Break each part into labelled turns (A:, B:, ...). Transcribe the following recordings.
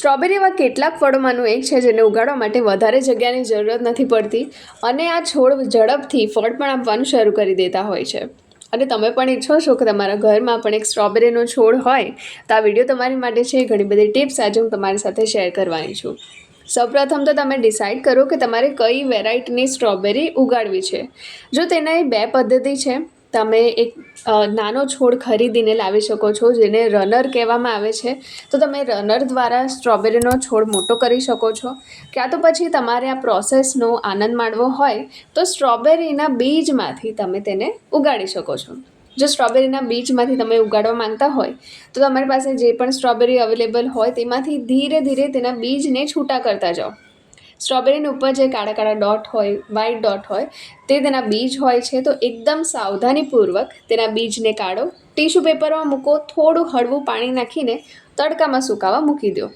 A: Strawberry એવા કેટલાક ફળોમાંનું એક છે જેને ઉગાડવા માટે વધારે જગ્યાની જરૂરત નથી પડતી અને આ છોડ ઝડપથી ફળ પણ આપવાનું શરૂ કરી દેતા હોય છે. અને તમે પણ ઈચ્છો છો કે તમારા ઘરમાં પણ એક સ્ટ્રોબેરીનો છોડ હોય, તો આ વીડિયો તમારી માટે છે. ઘણી બધી ટિપ્સ આજે હું તમારી સાથે શેર કરવાની છું. સૌપ્રથમ તો તમે ડિસાઇડ કરો કે તમારે કઈ વેરાયટીની સ્ટ્રોબેરી ઉગાડવી છે. જો તેના એ બે પદ્ધતિ છે તમે એક નાનો છોડ ખરીદીને લાવી શકો છો, જેને રનર કહેવામાં આવે છે. તો તમે રનર દ્વારા સ્ટ્રોબેરીનો છોડ મોટો કરી શકો છો. ક્યાં તો પછી તમારે આ પ્રોસેસનો આનંદ માણવો હોય, તો સ્ટ્રોબેરીના બીજમાંથી તમે તેને ઉગાડી શકો છો. જો સ્ટ્રોબેરીના બીજમાંથી તમે ઉગાડવા માંગતા હોય, તો તમારી પાસે જે પણ સ્ટ્રોબેરી અવેલેબલ હોય તેમાંથી ધીરે ધીરે તેના બીજને છૂટા કરતા જાઓ. સ્ટ્રોબેરીની ઉપર જે કાળા કાળા ડોટ હોય વ્હાઇટ ડોટ હોય, તે તેના બીજ હોય છે. તો એકદમ સાવધાનીપૂર્વક તેના બીજને કાઢો. ટીશ્યુ પેપરમાં મૂકો, થોડું હળવું પાણી નાખીને તડકામાં સુકાવા મૂકી દો.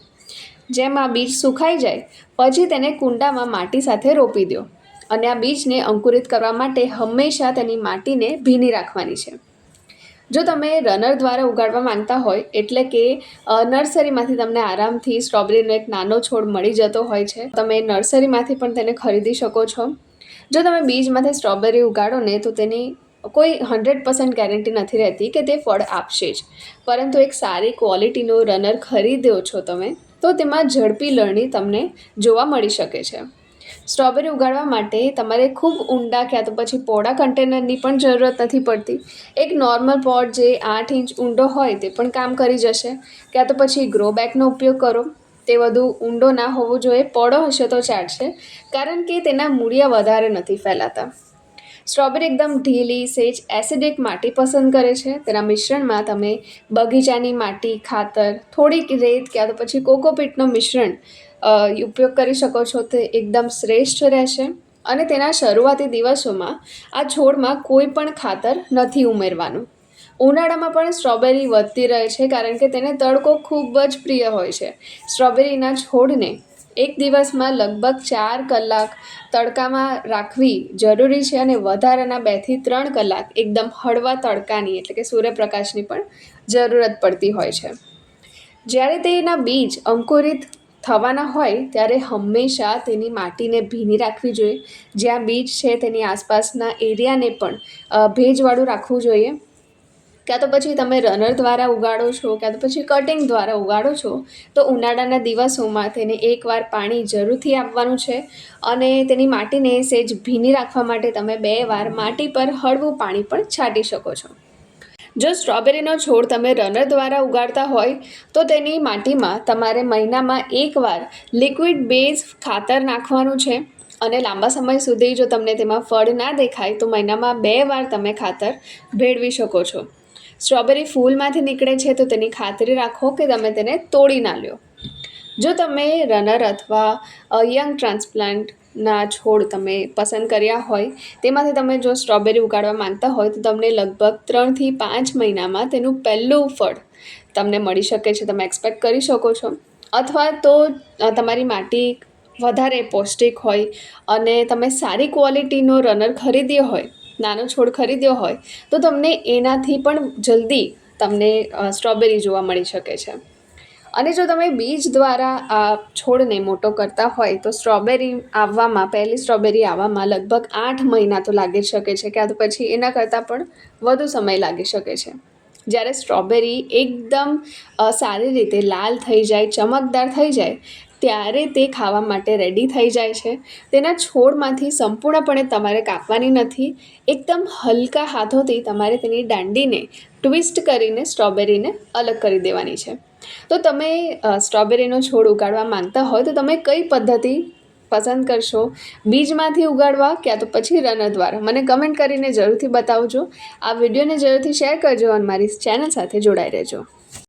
A: જેમ આ બીજ સુકાઈ જાય, પછી તેને કુંડામાં માટી સાથે રોપી દો. અને આ બીજને અંકુરિત કરવા માટે હંમેશા તેની માટીને ભીની રાખવાની છે. જો તમે રનર દ્વારા ઉગાડવા માંગતા હોય, એટલે કે નર્સરીમાંથી તમને આરામથી સ્ટ્રોબેરીનો એક નાનો છોડ મળી જતો હોય છે, તમે નર્સરીમાંથી પણ તેને ખરીદી શકો છો. જો તમે બીજમાંથી સ્ટ્રોબેરી ઉગાડો ને, તો તેની કોઈ હંડ્રેડ પર્સન્ટ ગેરંટી નથી રહેતી કે તે ફળ આપશે જ. પરંતુ એક સારી ક્વોલિટીનો રનર ખરીદ્યો છો તમે, તો તેમાં ઝડપી લણણી તમને જોવા મળી શકે છે. સ્ટ્રોબેરી ઉગાડવા માટે તમારે ખૂબ ઊંડા ક્યાં તો પછી પોડા કન્ટેનરની પણ જરૂરત નથી પડતી. એક નોર્મલ પોટ જે આઠ ઇંચ ઊંડો હોય તે પણ કામ કરી જશે. ક્યાં તો પછી ગ્રો બેગનો ઉપયોગ કરો. તે વધુ ઊંડો ના હોવો જોઈએ પોડો હશે તો ચાલશે. કારણ કે તેના મૂળિયા વધારે નથી ફેલાતા. સ્ટ્રોબેરી એકદમ ઢીલી, સેજ, એસિડિક માટી પસંદ કરે છે. તેના મિશ્રણમાં તમે બગીચાની માટી, ખાતર, થોડીક રેત ક્યાં તો પછી કોકોપીટનું મિશ્રણ ઉપયોગ કરી શકો છો. તે એકદમ શ્રેષ્ઠ રહેશે. અને તેના શરૂઆતી દિવસોમાં આ છોડમાં કોઈ પણ ખાતર નથી ઉમેરવાનું. ઉનાળામાં પણ સ્ટ્રોબેરી વધતી રહે છે, કારણ કે તેને તડકો ખૂબ જ પ્રિય હોય છે. સ્ટ્રોબેરીના છોડને એક દિવસમાં લગભગ ચાર કલાક તડકામાં રાખવી જરૂરી છે અને વધારાના બેથી ત્રણ કલાક એકદમ હળવા તડકાની એટલે કે સૂર્યપ્રકાશની પણ જરૂરત પડતી હોય છે. જ્યારે તેના બીજ અંકુરિત થવાના હોય ત્યારે હંમેશા તેની માટીને ભીની રાખવી જોઈએ. જ્યાં બીજ છે તેની આસપાસના એરિયાને પણ ભેજવાળું રાખવું જોઈએ. ક્યાં તો પછી તમે રનર દ્વારા ઉગાડો છો, ક્યાં તો પછી કટિંગ દ્વારા ઉગાડો છો, તો ઉનાળાના દિવસોમાં તેને એકવાર પાણી જરૂરથી આપવાનું છે અને તેની માટીને સેજ ભીની રાખવા માટે તમે બે વાર માટી પર હળવું પાણી પણ છાંટી શકો છો. જો સ્ટ્રોબેરીનો છોડ તમે રનર દ્વારા ઉગાડતા હોય, તો તેની માટીમાં તમારે મહિનામાં એકવાર લિક્વિડ બેઝ ખાતર નાખવાનું છે અને લાંબા સમય સુધી જો તમને તેમાં ફળ ના દેખાય, તો મહિનામાં બે વાર તમે ખાતર ભેળવી શકો છો. સ્ટ્રોબેરી ફૂલમાંથી નીકળે છે તો તેની ખાતરી રાખો કે તમે તેને તોડી ના લ્યો. જો તમે રનર અથવા યંગ ટ્રાન્સપ્લાન્ટના છોડ તમે પસંદ કર્યા હોય, તેમાંથી તમે જો સ્ટ્રોબેરી ઉગાડવા માંગતા હોય, તો તમને લગભગ ત્રણથી પાંચ મહિનામાં તેનું પહેલું ફળ તમને મળી શકે છે. તમે એક્સપેક્ટ કરી શકો છો. અથવા તો તમારી માટી વધારે પૌષ્ટિક હોય અને તમે સારી ક્વોલિટીનો રનર ખરીદ્યો હોય નાનો છોડ ખરીદ્યો હોય, તો તમને એનાથી પણ જલ્દી તમને સ્ટ્રોબેરી જોવા મળી શકે છે. અને જો તમે બીજ દ્વારા આ છોડને મોટો કરતા હોય, તો સ્ટ્રોબેરી આવવામાં, પહેલી સ્ટ્રોબેરી આવવામાં લગભગ આઠ મહિના તો લાગી શકે છે, ક્યાં તો પછી એના કરતાં પણ વધુ સમય લાગી શકે છે. જ્યારે સ્ટ્રોબેરી એકદમ સારી રીતે લાલ થઈ જાય, ચમકદાર થઈ જાય ત્યારે તે ખાવા માટે રેડી થઈ જાય છે. તેના છોડમાંથી સંપૂર્ણપણે તમારે કાપવાની નથી. એકદમ હલકા હાથોથી તમારે તેની દાંડીને ટ્વિસ્ટ કરીને સ્ટ્રોબેરીને અલગ કરી દેવાની છે. તો તમે સ્ટ્રોબેરીનો છોડ ઉગાડવા માંગતા હોય તો તમે કઈ પદ્ધતિ પસંદ કરશો? બીજમાંથી ઉગાડવા ક્યાં તો પછી રનર દ્વારા મને કમેન્ટ કરીને જરૂરથી બતાવજો. આ વિડીયોને જરૂરથી શેર કરજો અને મારી ચેનલ સાથે જોડાઈ રહેજો.